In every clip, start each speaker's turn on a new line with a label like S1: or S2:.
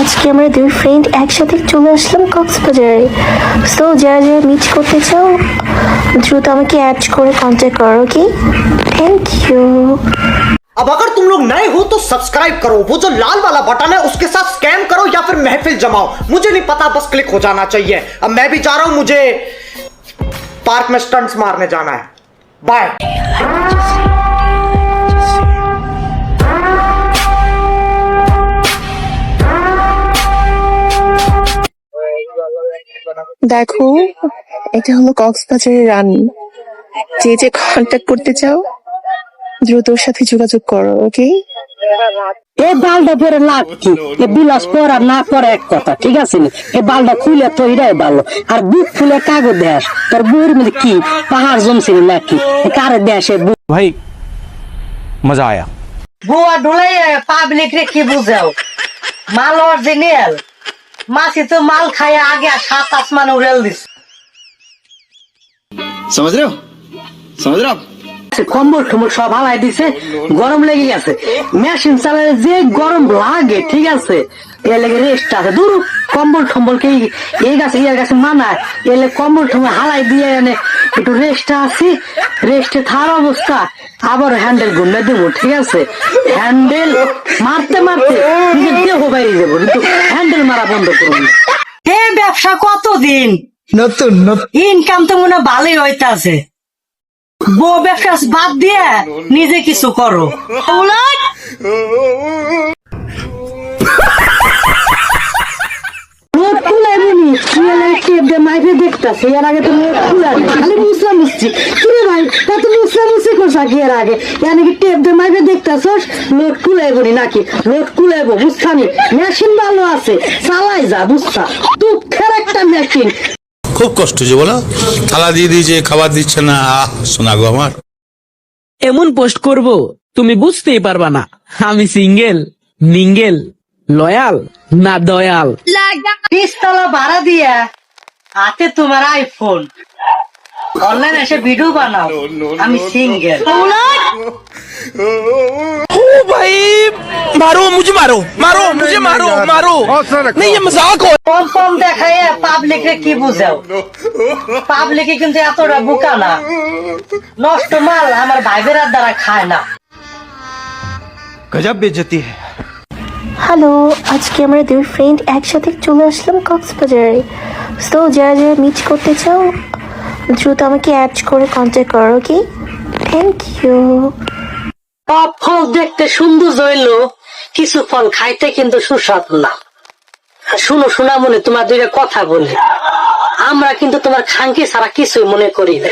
S1: আজকে আমরা দুই ফ্রেন্ড একসাথে চলে আসলাম কক্সবাজারে সো যারা যারা মিট করতে চাও দ্রুত আমাকে অ্যাড করে কন্ট্যাক্ট করো ওকে থ্যাংক ইউ
S2: अब अगर तुम लोग नए हो तो सब्सक्राइब करो वो जो लाल वाला बटन है उसके साथ स्कैम करो या फिर महफिल जमाओ मुझे नहीं पता बस क्लिक हो जाना चाहिए अब मैं भी जा रहा हूं मुझे पार्क में स्टंट्स मारने जाना है बाय
S3: দেখো এটা হলো কক্সবাজারের রানী। যে যে কন্ট্যাক্ট করতে চাও দ্রুত ওর সাথে যোগাযোগ করো ওকে?
S4: এই বালটা পরে লাভ কি? এ বিলাস পরা না এক কথা ঠিক আছে না? এ বালটা খুলে তো এটাই ভালো আর বুক ফুলে কাগজ দেশ তোর বুয়ের মধ্যে কি? পাহাড় জমছিল নাকি? কারে দেশে
S5: ভাই মজা আয়া।
S6: বুয়া ডুলাই পাবলিক রে কি বুঝাও? মাল অরিজিনাল। মাছি তো মাল খায় আগে সাত আসমান উড়েল দিস
S7: সমাজ রেও সমাজ রেও
S4: কম্বল টম্বল সব হালাই দিছে গরম লেগে গেছে। মেশিন চালালে যে গরম লাগে ঠিক আছে? এ লেগে রেস্ট আছে। দূর কম্বল টম্বল কে এই গাছে ইয়ার গাছে মানায়। এলে কম্বল টম্বল হালাই দিয়ে এনে একটু রেস্ট আছি। রেস্টে থার অবস্থা। আবার হ্যান্ডেল গুন্ডা দেবো ঠিক আছে? হ্যান্ডেল মারতে মারতে দেহ বাইরে দেবো কিন্তু হ্যান্ডেল মারা বন্ধ করুন
S6: হে ব্যবসা কতদিন?
S2: নতুন
S6: ইনকাম তো মনে ভালোই হইতাছে। বউ ব্যবসা বাদ দিয়ে নিজে কিছু করো। উলট!
S4: মাইফে এর আগে তো রোদ খালি মুসরা মুসছি কিরে ভাই তা তো মুসরা মুসি করছা এর আগে? এর নাকি টেপ দিয়ে মাইফে দেখতাছস? লোড খুলে নাকি? লোড খুলে বুঝছানি মেশিন ভালো আছে চালাই যা বুঝছা? দুঃখের একটা মেশিন
S8: খুব কষ্ট যে বলো? থালা দিয়ে দিয়েছে খাবার দিচ্ছে না। আহ শোনা গো আমার।
S9: এমন পোস্ট করব তুমি বুঝতেই পারবা না। আমি সিঙ্গেল মিঙ্গেল লয়াল না দয়াল।
S6: পিস্তলা ভাড়া দিয়া হাতে তোমার আইফোন অনলাইন এসে ভিডিও বানাও আমি সিঙ্গেল
S9: भाई मारो मुझे मारो मारो मुझे मारो मारो नहीं ये मजाक हो
S6: কম কম দেখায় পাবলিক রে কি বুঝাও পাবলিকে কিন্তু এতটা বোকা না নষ্ট মাল আমার ভাই বেড়ার দ্বারা খায় না
S5: गजब बेइज्जती है
S1: হ্যালো আজকে আমরা দুই ফ্রেন্ড একসাথে চলে আসলাম কক্সবাজারে। সো যারা যারা মিট করতে চাও, দ্রুত আমাকে অ্যাড করে কন্ট্যাক্ট করো ওকে থ্যাংক ইউ
S6: সব ফল দেখতে সুন্দর হইল, কিছু ফল খাইতে কিন্তু সুস্বাদু না। শুনো শোনা মনে তোমার দুইটা কথা বলি। আমরা কিন্তু তোমার খাঙ্কি ছাড়া কিছুই মনে করি না।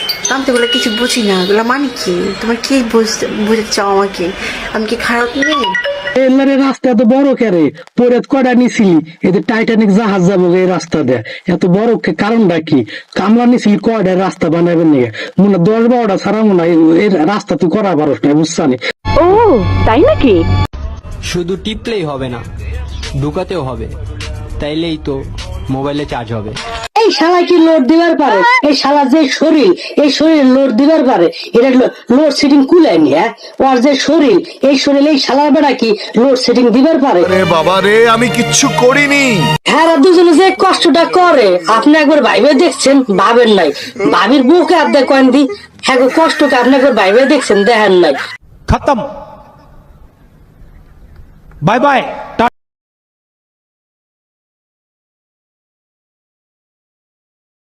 S3: আমি তো এগুলো কিছু বুঝি না। এগুলো মানে কি? তোমার কি বুঝতে চাও আমাকে? আমি কি খারাপ নেই
S4: এলারে রাস্তা এত বড় কেরে পরে কটা নিছিলি? এতে টাইটানিক জাহাজ যাব এই রাস্তা দিয়ে। এত বড় কে? কারণটা কি? কামলা নিছিলি কয়টা রাস্তা বানাবেন নিয়ে মনে দশ বারোটা ছাড়া মনে হয় এই রাস্তা তুই করা পারস না বুঝছানি?
S5: শুধু টিপলেই হবে না ঢুকাতেও হবে। তাইলেই তো মোবাইলে চার্জ হবে।
S4: এই শালা কি লোড দিবার পারে? এই শালা যে শরীর এই শরীর লোড দিবার পারে এটা লোড সেটিং কুলায়নি হ্যাঁ? ওর যে শরীর এই শরীর এই শালার বেড়া কি লোড সেটিং দিবার পারে?
S8: বাবা রে আমি কিচ্ছু করিনি।
S4: হ্যাঁ দুজনে যে কষ্টটা করে আপনি একবার ভাইবে দেখছেন ভাবেন নাই। ভাবির বুকে আবদা কয়েন দি হ্যাঁ কষ্টকে আপনি একবার ভাইবে দেখছেন দেখেন নাই।
S5: খতম। Bye bye